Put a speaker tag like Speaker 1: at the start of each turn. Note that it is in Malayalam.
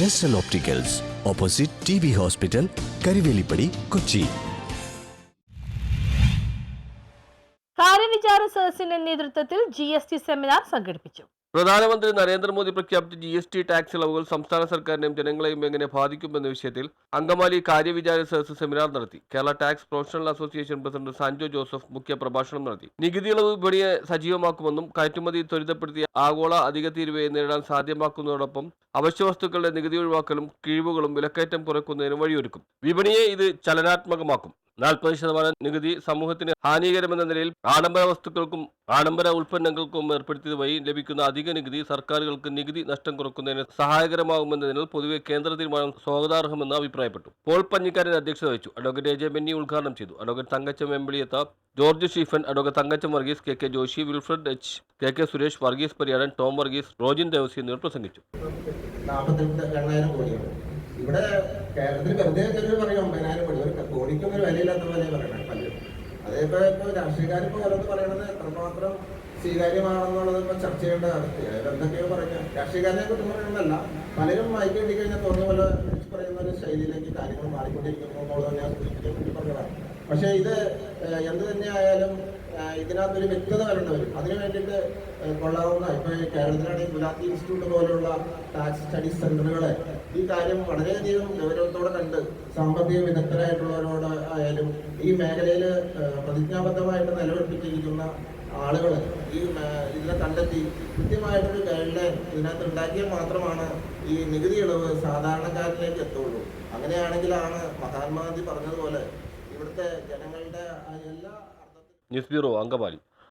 Speaker 1: ജെസ്റ്റൽ opticals opposite T B hospital Karivelippady Kochi
Speaker 2: കാര്യവിചാര സദസ്സിന്റെ നേതൃത്വത്തിൽ ജി എസ് ടി സെമിനാർ സംഘടിപ്പിച്ചു.
Speaker 3: പ്രധാനമന്ത്രി നരേന്ദ്രമോദി പ്രഖ്യാപിച്ച ജി എസ് ടി ടാക്സ് ഇളവുകൾ സംസ്ഥാന സർക്കാരിനെയും ജനങ്ങളെയും എങ്ങനെ ബാധിക്കുമെന്ന വിഷയത്തിൽ അങ്കമാലി കാര്യവിചാര സദസ് സെമിനാർ നടത്തി. Kerala tax professional association president Sanjo Joseph മുഖ്യ പ്രഭാഷണം നടത്തി. നികുതി ഇളവ് വിപണിയെ സജീവമാക്കുമെന്നും കയറ്റുമതി ത്വരിതപ്പെടുത്തിയ ആഗോള അധിക തീരുവയെ നേരിടാൻ സാധ്യമാക്കുന്നതോടൊപ്പം അവശ്യവസ്തുക്കളുടെ നികുതി ഒഴിവാക്കലും കിഴിവുകളും വിലക്കയറ്റം കുറയ്ക്കുന്നതിന് വഴിയൊരുക്കും. വിപണിയെ ഇത് ചലനാത്മകമാക്കും. നാൽപ്പത് ശതമാനം നികുതി സമൂഹത്തിന് ഹാനികരമെന്ന നിലയിൽ ആഡംബര വസ്തുക്കൾക്കും ആഡംബര ഉൽപ്പന്നങ്ങൾക്കും ഏർപ്പെടുത്തിയത് വഴി ലഭിക്കുന്ന അധിക നികുതി സർക്കാരുകൾക്ക് നികുതി നഷ്ടം കുറക്കുന്നതിന് സഹായകരമാകുമെന്നതിനാൽ പൊതുവെ കേന്ദ്ര തീരുമാനം സ്വാഗതാർഹമെന്ന് അഭിപ്രായപ്പെട്ടു. പോൾ പഞ്ഞിക്കാരൻ അധ്യക്ഷത വഹിച്ചു. അഡ്വക്കേറ്റ് എ ജെ ബെന്നി ഉദ്ഘാടനം ചെയ്തു. Advocate Thankachan Embiliyath George Stephen advocate Thankachan Varghese K K Joshi Wilfred H K K Suresh Varghese Pariyadan Tom Varghese Rojin Devassy എന്നിവർ പ്രസംഗിച്ചു.
Speaker 4: നാൽപ്പത്തെട്ട് എണ്ണായിരം കോടിയാണ്. ഇവിടെ കേരളത്തിൽ വെറുതെ ചെറിയ പറയും ഒമ്പതിനായിരം കോടി. ഒരു കോടിക്കും ഒരു വിലയില്ലാത്ത പോലെ പറയണം പലരും. അതേപോലെ ഇപ്പൊ രാഷ്ട്രീയക്കാരിപ്പോ ഓരോന്ന് പറയണത് എത്രമാത്രം സ്വീകാര്യമാണെന്നുള്ളത് ഇപ്പൊ ചർച്ച ചെയ്യേണ്ട അവസ്ഥയാണ് എന്തൊക്കെയോ പറയാം രാഷ്ട്രീയക്കാരനെ കുറിച്ച് പറയണമെന്നല്ല പലരും വായിക്കേണ്ടി കഴിഞ്ഞാൽ തോന്നിയ പോലെ പറയുന്ന ഒരു ശൈലിയിലേക്ക് കാര്യങ്ങൾ മാറിക്കൊണ്ടിരിക്കുന്നു എന്നുള്ളത് ഞാൻ പറഞ്ഞതാണ് പക്ഷേ ഇത് എന്ത് തന്നെയായാലും ഇതിനകത്തൊരു വ്യക്തത വരേണ്ട വരും അതിനു വേണ്ടിയിട്ട് കൊള്ളാവുന്ന ഇപ്പൊ ഈ കേരളത്തിലാണെങ്കിൽ ഗുലാത്തി ഇൻസ്റ്റിറ്റ്യൂട്ട് പോലുള്ള ടാക്സ് സ്റ്റഡീസ് സെന്ററുകളെ ഈ കാര്യം വളരെയധികം ഗൗരവത്തോടെ കണ്ട് സാമ്പത്തിക വിദഗ്ധരായിട്ടുള്ളവരോട് ആയാലും ഈ മേഖലയിൽ പ്രതിജ്ഞാബദ്ധമായിട്ട് നിലനിർത്തിച്ചിരിക്കുന്ന ആളുകൾ ഈ ഇതിനെ കണ്ടെത്തി കൃത്യമായിട്ടൊരു ഗൈഡ് ലൈൻ ഇതിനകത്ത് ഉണ്ടാക്കിയാൽ മാത്രമാണ് ഈ നികുതി ഇളവ് സാധാരണക്കാരിലേക്ക് എത്തുള്ളൂ. അങ്ങനെയാണെങ്കിലാണ് മഹാത്മാഗാന്ധി പറഞ്ഞതുപോലെ ഇവിടുത്തെ ജനങ്ങളുടെ എല്ലാ
Speaker 3: ന്യൂസ് ബ്യൂറോ അങ്കമാലി